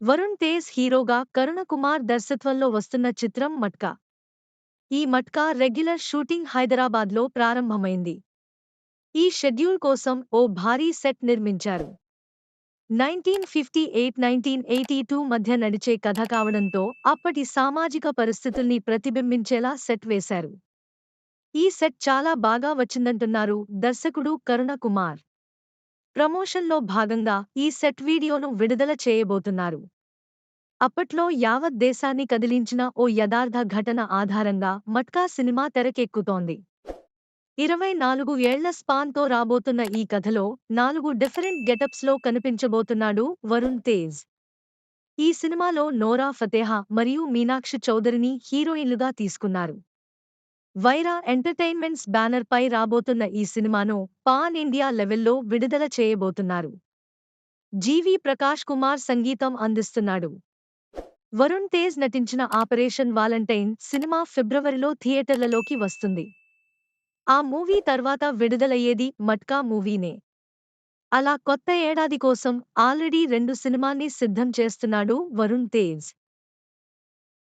వరుణ్ తేజ్ హీరోగా కరుణ కుమార్ దర్శత్వంలో వస్తున్న చిత్రం మట్కా. ఈ మట్కా రెగ్యులర్ షూటింగ్ హైదరాబాద్లో ప్రారంభమైంది. ఈ షెడ్యూల్ కోసం ఓ భారీ సెట్ నిర్మించారు. Nineteen fifty eight nineteen eighty two మధ్య నడిచే కథ కావడంతో అప్పటి సామాజిక పరిస్థితుల్ని ప్రతిబింబించేలా సెట్ వేశారు. ఈ సెట్ చాలా బాగా వచ్చిందంటున్నారు దర్శకుడు కరుణ కుమార్. ప్రమోషన్లో భాగంగా ఈ సెట్ వీడియోను విడుదల చేయబోతున్నారు. అప్పట్లో యావత్ దేశాన్ని కదిలించిన ఓ యథార్థ ఘటన ఆధారంగా మట్కా సినిమా తెరకెక్కుతోంది. ఇరవై నాలుగు ఏళ్ళ స్పాన్తో రాబోతున్న ఈ కథలో నాలుగు డిఫరెంట్ గెటప్స్లో కనిపించబోతున్నాడు వరుణ్ తేజ్. ఈ సినిమాలో నోరా ఫతేహా మరియు మీనాక్షి చౌదరిని హీరోయిన్లుగా తీసుకున్నారు. వైరా ఎంటర్టైన్మెంట్స్ బ్యానర్ పై రాబోతున్న ఈ సినిమాను పాన్ ఇండియా లెవెల్లో విడుదల చేయబోతున్నారు. జీవి ప్రకాష్ కుమార్ సంగీతం అందిస్తున్నాడు. వరుణ్ తేజ్ నటించిన ఆపరేషన్ వాలంటైన్ సినిమా ఫిబ్రవరిలో థియేటర్లలోకి వస్తుంది. ఆ మూవీ తర్వాత విడుదలయ్యేది మట్కా మూవీనే. అలా కొత్త ఏడాది కోసం ఆల్రెడీ రెండు సినిమాల్ని సిద్ధం చేస్తున్నాడు వరుణ్ తేజ్.